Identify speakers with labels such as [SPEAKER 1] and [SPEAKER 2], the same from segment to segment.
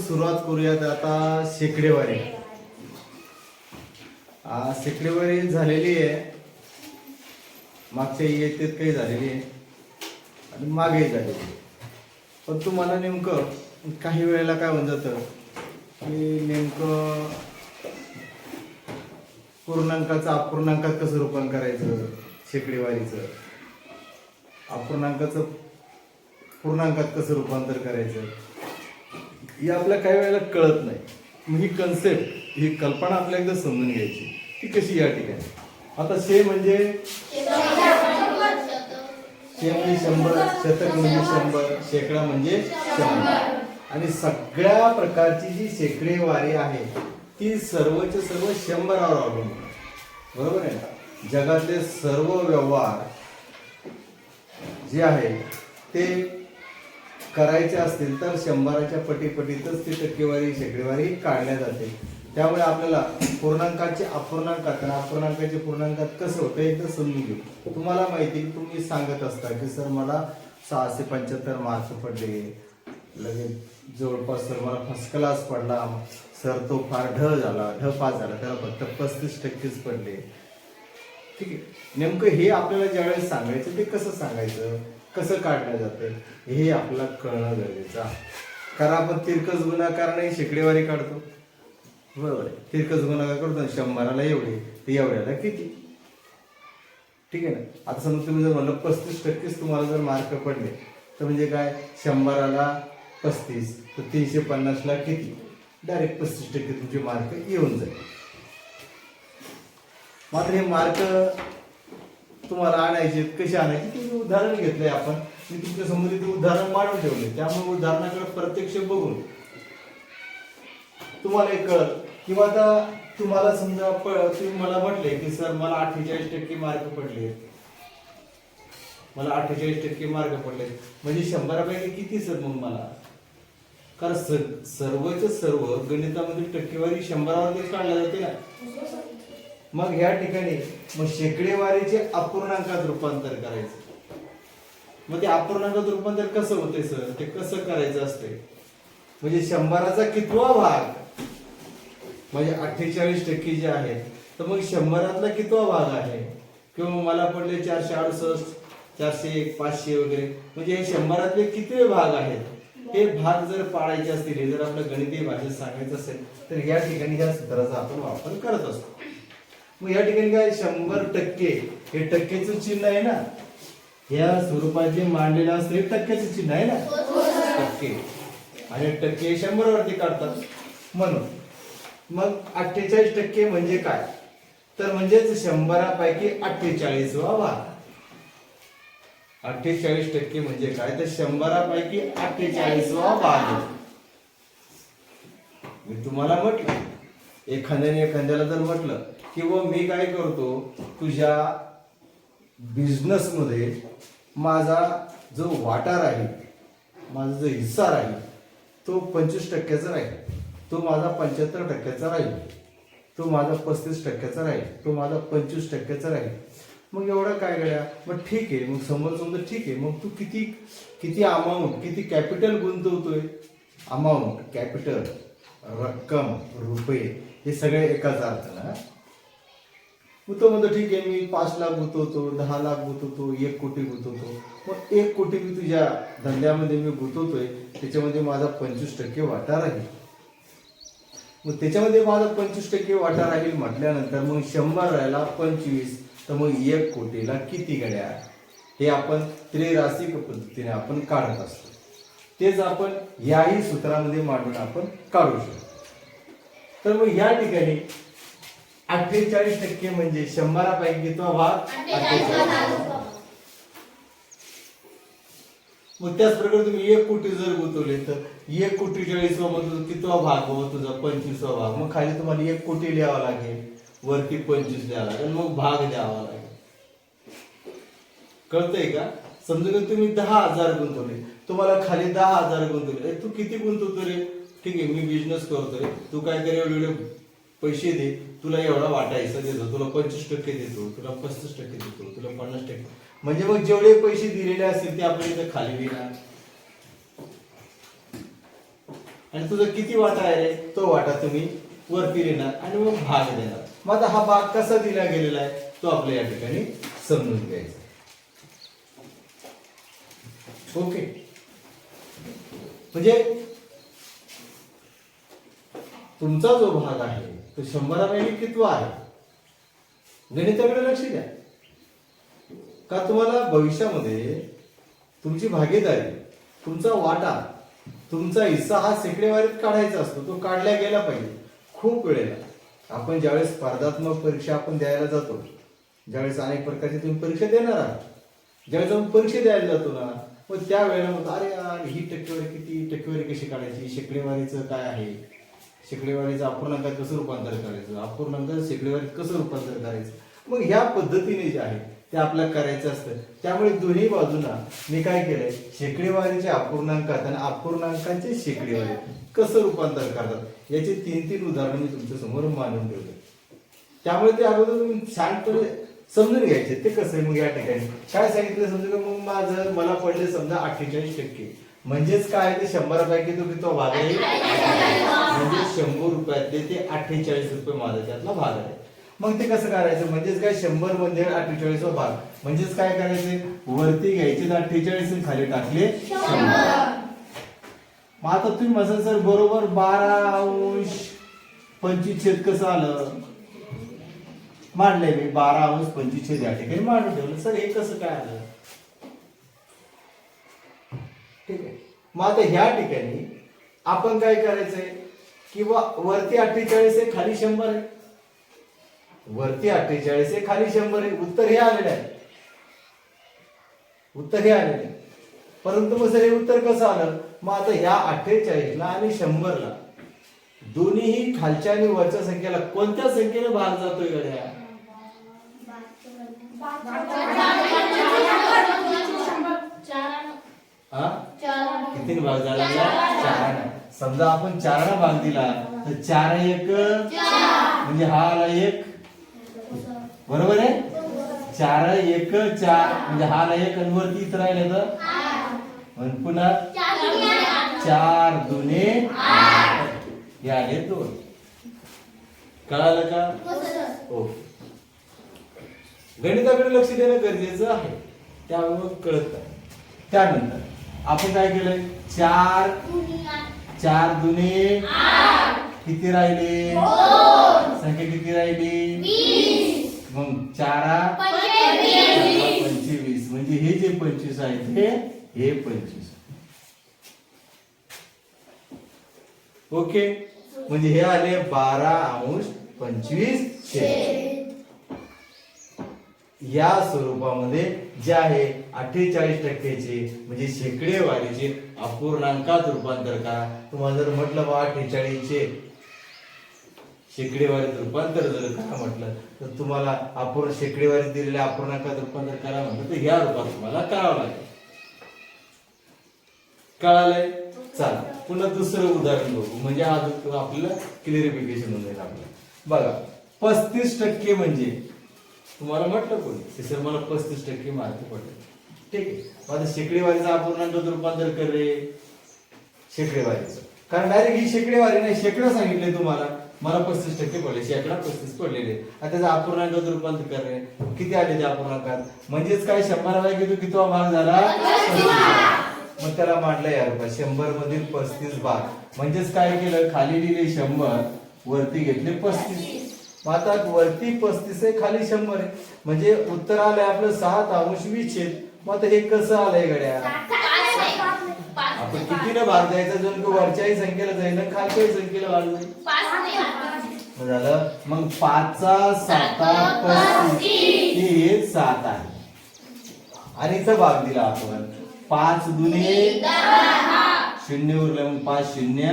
[SPEAKER 1] सुरुवात करूयात आता शेकडेवारी. शेकडेवारी झालेली आहे. मागच्या येतेत काही झालेली आहे. आणि मागे झालेली आहे. पण तुम्हाला नेमकं काही वेळेला काय होऊन जातं की नेमकं पूर्णांकाचं अपूर्णांकात कसं रूपांतर करायचं शेकडेवारीचं? अपूर्णांकाचं पूर्णांकात कसं रूपांतर करायचं? ही आपल्या काही वेळेला कळत नाही. मग ही कन्सेप्ट ही कल्पना आपल्या एकदा समजून घ्यायची. ती कशी या ठिकाणी? आता शे म्हणजे? शे म्हणजे शंभर शतक म्हणजे शंभर शेकडा म्हणजे शंभर. आणि सगळ्या प्रकारची जी शेकडेवारी आहे ती सर्वच्या सर्व शंभरावर अवलंबून बरोबर आहे ना? जगातले सर्व व्यवहार जे आहे ते करायचे असतील तर शंभराच्या पटीपटीतच ती टक्केवारी शेकडेवारी काढल्या जाते त्यामुळे आपल्याला पूर्णांकाचे अपूर्णांकात आणि अपूर्णांकाचे पूर्णांकात कसं होतं एकदा समजून घेऊ. तुम्हाला माहिती तुम्ही सांगत असता की सर मला सहाशे पंच्याहत्तर मार्क पडले. लगेच जवळपास सर मला फर्स्ट क्लास पडला. सर तो फार ढ झाला ढ पास झाला त्याला फक्त पस्तीस टक्केच पडले. ठीक आहे. नेमकं हे आपल्याला ज्यावेळेस सांगायचं ते कसं सांगायचं? कसं काढलं जातं? हे आपल्याला कळणं गरजेचं आहे. कारण आपण तिरकस गुणाकाराने शेकडेवारी काढतो. बरोबर आहे. तिरकस गुणाकार करतो शंभराला एवढे ते एवढ्याला किती? ठीक आहे ना? आता समजा तुम्ही जर म्हणलं पस्तीस टक्केच तुम्हाला जर मार्क पडले तर म्हणजे काय? शंभराला पस्तीस तर तीनशे पन्नासला किती? डायरेक्ट पस्तीस टक्के तुमचे मार्क येऊन जाईल. मात्र हे मार्क तुम्हाला आणायचे कसे आणायचे ते उदाहरण घेतलंय आपण. मी तुमच्यासमोर ते उदाहरण मांडून ठेवले त्यामुळे उदाहरणाकडे प्रत्यक्ष बघून. तुम्हाला एक कळत किंवा आता तुम्हाला समजा तुम्ही मला म्हटले की सर मला अठ्ठेचाळीस टक्के मार्क पडले. मला अठ्ठेचाळीस टक्के मार्क पडले. म्हणजे शंभरापैकी किती सर मग मला? कारण सर्वच सर्व गणितामध्ये टक्केवारी शंभरावरतीच काढल्या जाते ना. मग ह्या ठिकाणी मग शेकडेवारीचे अपूर्णांकात रूपांतर करायचं. मग ते अपूर्णांकात रूपांतर कसं होते सर? ते कसं करायचं असते म्हणजे शंभराचा कितवा भाग? म्हणजे अठ्ठेचाळीस टक्के जे आहेत तर मग शंभरातला कितवा भाग आहे? किंवा मला पडले चारशे अडुसष्ट चारशे एक पाचशे वगैरे. म्हणजे हे शंभरातले किती भाग आहेत? हे भाग जर पाळायचे असतील हे जर आपलं गणितीय भाषेत सांगायचं असेल तर या ठिकाणी या सूत्राचा आपण वापर करत असतो. मग या ठिकाणी काय शंभर टक्के हे टक्केचं चिन्ह आहे ना? या स्वरूपात जे मांडलेलं असतं हे टक्क्याचं चिन्ह आहे ना? टक्के. आणि टक्के शंभर वरती काढतात. म्हणून मग अठ्ठेचाळीस टक्के म्हणजे काय? तर म्हणजेच शंभरापैकी अठ्ठेचाळीसवा भाग अठ्ठेचाळीस टक्के म्हणजे काय? तर शंभरापैकी अठ्ठेचाळीसवा भाग आहे. मी तुम्हाला म्हटलं एखाद्याने एखाद्याला जर म्हटलं किंवा मी काय करतो? तुझ्या बिझनेसमध्ये माझा जो वाटा राहील माझा जो हिस्सा राहील तो पंचवीस टक्क्याचा राहील. तो माझा पंच्याहत्तर टक्क्याचा राहील. तो माझा पस्तीस टक्क्याचा राहील. तो माझा पंचवीस टक्क्याचा राहील. मग एवढं काय गड्या? मग ठीक आहे. मग समोर समजा ठीक आहे. मग तू किती किती अमाऊंट किती कॅपिटल गुंतवतोय? अमाऊंट कॅपिटल रक्कम रुपये हे सगळे एकाच अर्थानं तो म्हणतो ठीक आहे मी पाच लाख गुंतवतो दहा लाख गुंतवतो एक कोटी गुंतवतो. मग एक कोटी मी तुझ्या धंद्यामध्ये मी गुंतवतोय त्याच्यामध्ये माझा पंचवीस टक्के वाटा राहील. मग त्याच्यामध्ये माझा पंचवीस टक्के वाटा राहील म्हटल्यानंतर मग शंभर राहिला पंचवीस तर मग एक कोटीला किती गड्या? हे आपण त्रिरासिक पद्धतीने आपण काढत असतो. तेच आपण याही सूत्रामध्ये मांडून आपण काढू शकतो. तर मग या ठिकाणी अठ्ठेचाळीस टक्के म्हणजे शंभरापैकी तो भाग मग त्याच प्रकारे तुम्ही एक कोटी जर गुंतवले तर एक कोटी चाळीस मधून कितवा भाग हो तुझा? पंचवीसवा भाग. मग खाली तुम्हाला एक कोटी लिहावा लागेल वरती पंचवीस द्यावा लागेल मग भाग द्यावा लागेल. कळतंय का? समजा तुम्ही दहा हजार गुंतवले तुम्हाला खाली दहा हजार गुंतवले. तू किती गुंतवतो रे? ठीक आहे मी बिझनेस करतोय. तू काय कर एवढे एवढे पैसे दे. तुला एवढा वाटायचं देतो. तुला पंचवीस टक्के देतो. तुला पस्तीस टक्के देतो. तुला पन्नास टक्के. म्हणजे मग जेवढे पैसे दिलेले असतील ते आपण इथे खाली देणार आणि तुझा किती वाटा आहे तो वाटा तुम्ही वरती देणार आणि मग भाग देणार. मग आता हा भाग कसा दिला गेलेला आहे तो आपल्या या ठिकाणी समजून घ्यायचा ओके. म्हणजे तुमचा जो भाग आहे तो शंभरापैकी कितवा आहे. गणिताकडे लक्ष द्या. का तुम्हाला भविष्यामध्ये तुमची भागीदारी तुमचा वाटा तुमचा हिस्सा हा सेकडेवारीत काढायचा असतो तो काढला गेला पाहिजे. खूप वेळेला. आपण ज्यावेळेस स्पर्धात्मक परीक्षा आपण द्यायला जातो ज्यावेळेस अनेक प्रकारची तुम्ही परीक्षा देणार आहात ज्यावेळेस आपण परीक्षा द्यायला जातो ना मग त्या वेळेला म्हणतो अरे यार ही टक्केवारी किती? टक्केवारी कशी काढायची? शेकडेवारीचं काय आहे? शेकडेवारीचं अपूर्णांकात कसं रूपांतर करायचं? अपूर्णांक शेकडेवारीत कसं रूपांतर करायचं? मग ह्या पद्धतीने जे आहे ते आपल्याला करायचं असतं. त्यामुळे दोन्ही बाजूला मी काय केलंय? शेकडेवारीच्या अपूर्णांकात आणि अपूर्णांकांचे शेकडेवारी कसं रूपांतर करतात? याचे तीन तीन उदाहरणं मी तुमच्यासमोर मांडून ठेवतो त्यामुळे ते अगोदर तुम्ही शांतपणे समजून घ्यायचे ते कसं आहे? मग या ठिकाणी. काय सांगितलं समजा मग माझं मला पडले समजा अठ्ठेचाळीस टक्के. म्हणजेच काय ते शंभरापैकी तुम्ही तो भाग आहे. म्हणजे शंभर रुपयातले ते अठ्ठेचाळीस रुपये माझा त्यातला भाग आहे. मग ते कसं करायचं? म्हणजेच काय? शंभर म्हणजे मध्ये अठ्ठेचाळीस भाग. म्हणजेच काय करायचे? वरती घ्यायचे अठ्ठेचाळीस खाली टाकले. शंभर मग आता तुम्ही म्हणाल सर बरोबर बारा अंश पंचवीस छेद कसं आलं? मांडलंय मी बारा अंश पंचवीस या ठिकाणी मांडून ठेवलं. सर हे कसं काय आलं? ठीक आहे. मग आता ह्या ठिकाणी आपण काय करायचंय? किंवा वरती अठ्ठेचाळीस आहे खाली शंभर आहे. वरती अठ्ठेचाळीस आहे खाली शंभर आहे. उत्तर हे आलेलं आहे. उत्तर हे आलेलं आहे. परंतु मग सर हे उत्तर कसं आलं? मग आता ह्या अठ्ठेचाळीसला आणि शंभरला दोन्हीही खालच्या आणि वरच्या संख्येला कोणत्या संख्येने भाग जातोय गड्या? हा? किती भाग झाला? चार समजा आपण चाराला भाग दिला तर चार एक? म्हणजे हा आला एक. बरोबर आहे? चार एक चार. म्हणजे हा आला एक आणि वरती इथं राहिलं तर? पुन्हा? चार दुने हे आले दोन. कळालं का? हो गणिताकडे लक्ष देणं गरजेचं आहे. त्यामुळे मग कळत नाही. त्यानंतर आपण काय केलंय? चार चार दुने किती राहिले? संख्या किती राहिली? मग चारा? पंचवीस. म्हणजे हे जे पंचवीस आहेत हे हे पंचवीस. ओके? म्हणजे हे आले बारा अंश पंचवीस शे. या स्वरूपामध्ये जे आहे अठ्ठेचाळीस टक्क्याचे म्हणजे शेकडेवारीचे अपूर्णांकात रूपांतर करा. तुम्हाला जर म्हटलं बा अठ्ठेचाळीसचे शेकडेवारीत रूपांतर जर करा म्हटलं तर तुम्हाला अपूर्ण शेकडेवारी दिलेल्या अपूर्णांकात रूपांतर करा म्हटलं तर ह्या रूपात तुम्हाला करावं लागेल. कळालंय? चालेल पुन्हा दुसरं उदाहरण बघू. म्हणजे हा आपल्याला क्लिअरिफिकेशन होऊन जाईल आपल्याला. बघा पस्तीस टक्के म्हणजे तुम्हाला म्हटलं कोणी? सर मला पस्तीस टक्के मार्क पडले. ठीक आहे. आता शेकडेवारीचं अपूर्णांकात रूपांतर कर रे. शेकडेवारीचं. कारण डायरेक्ट ही शेकडेवारी नाही शेकडं सांगितले तुम्हाला. मला पस्तीस टक्के पडले शेकडा पस्तीस पडलेले. आता त्याचा अपूर्णांकात रूपांतर कर रे. किती आले ते अपूर्णांकात म्हणजेच काय शंभरापैकी तो किती भाग झाला त्याला मांडलं यार शंभर मधील पस्तीस भाग म्हणजेच काय केलं खाली लिहिले शंभर वरती घेतले पस्तीस. मग आता वरती पस्तीस आहे खाली शंभर आहे. म्हणजे उत्तर आलंय आपलं सात अंश वीस छेद. मग आता हे कसं आलंय गड्या? आपण कितीनं भाग द्यायचा की वरच्याही संख्येला जाईल आणि खालच्याही संख्येला भाग जाईल झालं मग पाचचा साता पस्तीस. हे सात आहे. आणि इथं भाग दिला आपण. पाच दुने शून्य उरलं मग पाच शून्य.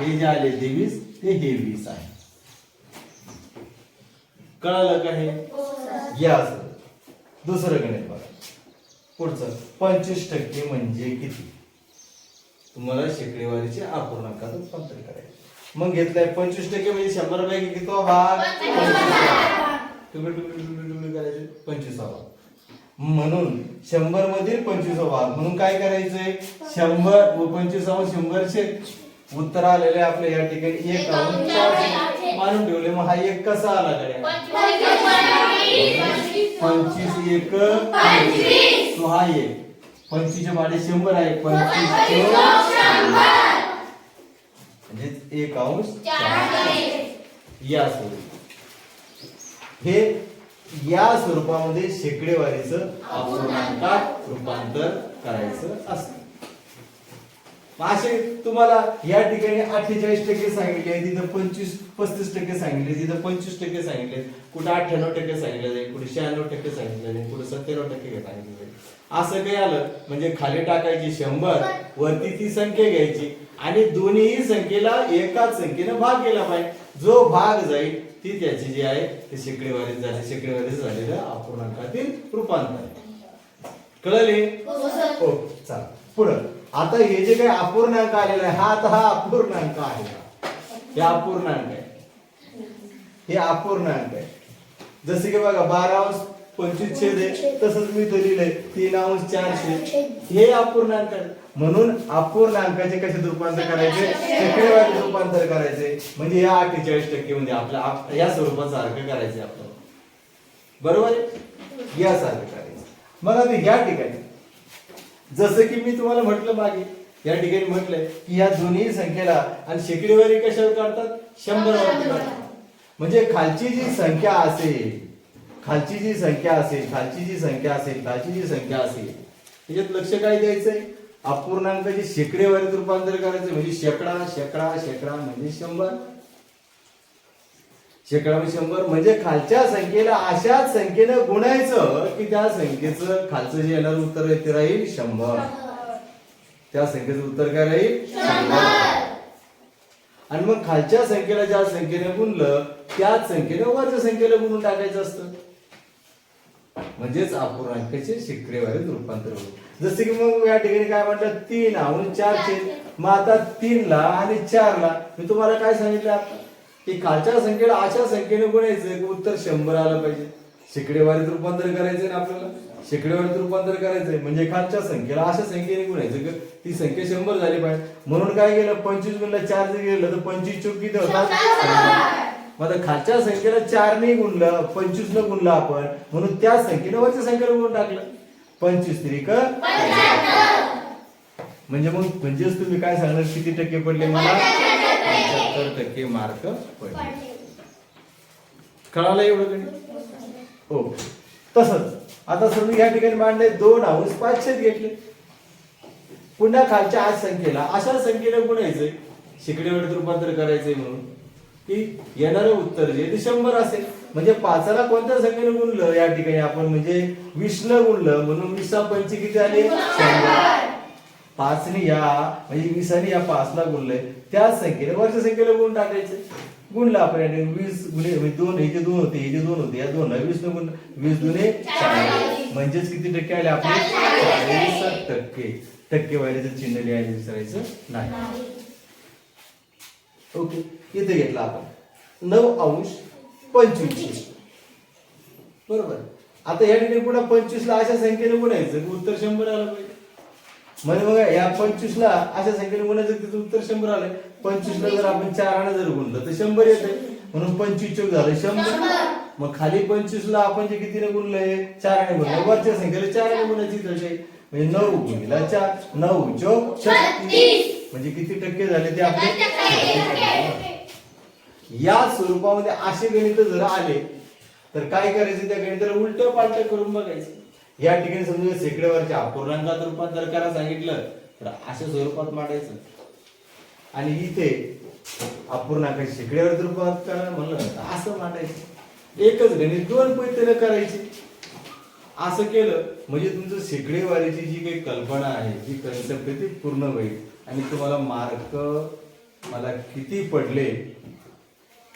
[SPEAKER 1] हे जे आले ते वीस ते हे वीस आहे. कळालं का हे? या. दुसरं गणित बघा. पुढचं. पंचवीस टक्के म्हणजे किती? तुम्हाला शेकडेवारीचे अपूर्णांकात रूपांतर करायचे. मग घेतलंय पंचवीस टक्के म्हणजे शंभर पैकी किती? भाग तुकडे तुकडे तुकडे करायचे? पंचवीस भाग म्हणून शंभर मधील पंचवीस भाग. म्हणून काय करायचंय? शंभर व पंचवीस शंभरचे उत्तर आलेले आपल्या या ठिकाणी. एक मानून ठेवले. मग हा एक कसा आला गड्या? पंचवीस एक तो हा एक. पंचवीसच्या भाडे शंभर आहे. पंचवीस म्हणजे एक अंश या स्वरूप हे या स्वरूपामध्ये शेकडेवारीचं अपूर्णांकात रूपांतर करायचं असतं. असे तुम्हाला या ठिकाणी अठ्ठेचाळीस टक्के सांगितले तिथं पंचवीस पस्तीस टक्के सांगितले तिथं पंचवीस टक्के सांगितले कुठं अठ्ठ्याण्णव टक्के सांगितलं जाईल कुठे शहाण्णव टक्के सांगितलं जाईल कुठे सत्त्याण्णव टक्के सांगितलं जाईल असं काही आलं म्हणजे खाली टाकायची शंभर वरती ती संख्या घ्यायची आणि दोन्ही संख्येला एकाच संख्येनं भाग केला पाहिजे. जो भाग जाईल ती त्याची जी आहे ते शेकडेवारी झाले शेकडेवारी झालेलं अपूर्णांकातील रूपांतर. कळले? हो चला. पुढं. आता हे जे काही अपूर्णांक आलेला आहे हा आता हा अपूर्णांक आहे. हा. हे अपूर्णांक आहे. हे अपूर्णांक आहे. जसे की बघा बारा पंचवीस छेद आहे तसंच मी इथं लिहिलंय तीन अंश चारशे. हे अपूर्णांक म्हणून अपूर्णांकाचे कसे रूपांतर करायचे? शेकडेवारी रूपांतर करायचे. म्हणजे या अठ्ठेचाळीस टक्के म्हणजे आपल्या आप- या स्वरूपात सारखं करायचं आपल्याला. बरोबर आहे? यासारखं करायचं. मग आता या ठिकाणी जसं की मी तुम्हाला म्हटलं मागे या ठिकाणी म्हटलंय की या दोन्ही संख्येला आणि शेकडेवारी कशावर काढतात? शंभर काढतात. म्हणजे खालची जी संख्या असेल खालची जी संख्या असेल खालची जी संख्या असेल खालची जी संख्या असेल त्याच्यात लक्ष काय द्यायचंय? अपूर्णांकाचे शेकडेवारीत रूपांतर करायचं म्हणजे शेकडा शेकडा शेकडा म्हणजे शंभर. शेकडा म्हणजे शंभर म्हणजे खालच्या संख्येला अशाच संख्येनं गुणायचं की त्या संख्येचं खालचं जे येणार उत्तर आहे ते राहील शंभर. त्या संख्येचं उत्तर काय राहील? शंभर. आणि मग खालच्या संख्येला ज्या संख्येने गुणलं त्याच संख्येने वरच्या संख्येला गुणून टाकायचं असतं. म्हणजेच अपूर्णांकाचे शिकरेवारीत रूपांतर होईल जसे की मग या ठिकाणी काय म्हटलं? तीन आणि चारचे मग आता तीनला आणि चारला मी तुम्हाला काय सांगितलं आता? की खालच्या संख्येला अशा संख्येने गुणायचं की उत्तर शंभर आलं पाहिजे. शेकडेवारीत रूपांतर करायचंय ना आपल्याला? शेकडेवारीत रूपांतर करायचंय. म्हणजे खालच्या संख्येला अशा संख्येने गुणायचं की ती संख्या शंभर झाली पाहिजे. म्हणून काय केलं? पंचवीस गुणला चार जर गेलं तर पंचवीस चौक किती होतात मग आता खालच्या संख्येला चारने गुणलं पंचवीस न गुणलं आपण म्हणून त्या संख्येनं वरच्या संख्येला गुण टाकलं. पंचवीस त्रिक म्हणजे मग म्हणजेच तुम्ही काय सांगणार? किती टक्के पडले मला? पंच्याहत्तर टक्के मार्क पडले. कळालं एवढं गणित हो. तसंच. आता समजा या ठिकाणी मांडले दोन अंश पाचशेच घेतले. पुन्हा खालच्या आज संख्येला अशा संख्येला गुणायचंय शिकडेवर रूपांतर करायचंय म्हणून. की येणारं उत्तर जे ते शंभर असेल. म्हणजे पाचाला कोणत्या संख्येने गुणलं? या ठिकाणी आपण म्हणजे न गुणलं. म्हणून वीसा पंचे किती आले. शंभर. पाचने या म्हणजे वीसाने या पाचला गुणलंय. त्याच संख्येने वरच्या संख्येला गुण टाकायचे. गुणलं आपण या वीस गुणे म्हणजे दोन हे जे दोन होते हे जे दोन होते या दोन. वीस न गुण वीस दुने चाळीस. म्हणजेच किती टक्के आले आपले? चाळीस टक्के. टक्केवारीचं चिन्ह लिहायला विसरायचं नाही. ओके. इथे घेतला आपण. नऊ अंश पंचवीस. बरोबर? आता या ठिकाणी पुन्हा पंचवीसला अशा संख्येने गुणायचं की उत्तर शंभर आलं पाहिजे. म्हणजे बघा या पंचवीसला अशा संख्येने गुणायचं की तिथं उत्तर शंभर आलंय. पंचवीसला जर आपण चाराने जर गुणलं तर शंभर येते म्हणून पंचवीस चौक झालं शंभर. मग खाली पंचवीसला आपण जे कितीने गुणलंय? चाराने गुणलं वरच्या संख्येला चाराने गुणायची तसे म्हणजे नऊ गुणिला चार. नऊ चौक छत्तीस. म्हणजे किती टक्के झाले ते आपले? या स्वरूपामध्ये असे गणित जर आले तर काय करायचं त्या गणिताला उलट पालट करून बघायचं? या ठिकाणी समजा शेकडेवरच्या अपूर्णांकात जर करा सांगितलं तर अशा स्वरूपात मांडायचं. आणि इथे अपूर्णांकाच्या शेकड्यावर रूपात करा म्हणलं तर असं मांडायचं. एकच गणित दोन पैसे करायचे. असं केलं म्हणजे तुमचं शेकडेवारीची जी काही कल्पना आहे जी कन्सेप्ट आहे ती पूर्ण होईल. आणि तुम्हाला मार्क मला किती पडले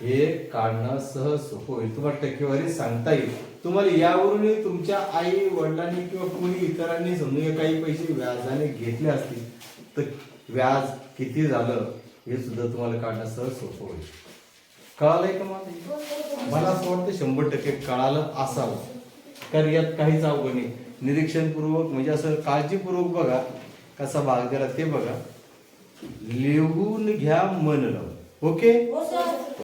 [SPEAKER 1] हे काढणं सहज सोपं होईल. तुम्हाला टक्केवारी सांगता येईल. तुम्हाला यावरूनही तुमच्या आई वडिलांनी किंवा कोणी इतरांनी समजून काही पैसे व्याजाने घेतले असतील तर व्याज किती झालं हे सुद्धा तुम्हाला काढणं सहज सोपं होईल. कळालंय का मला? मला असं वाटतं शंभर टक्के कळालं असावं. कारण यात काहीच अवघड नाही. निरीक्षणपूर्वक म्हणजे असं काळजीपूर्वक बघा कसा भाग दिला ते बघा. लिहून घ्या मन लावून ओके
[SPEAKER 2] हो,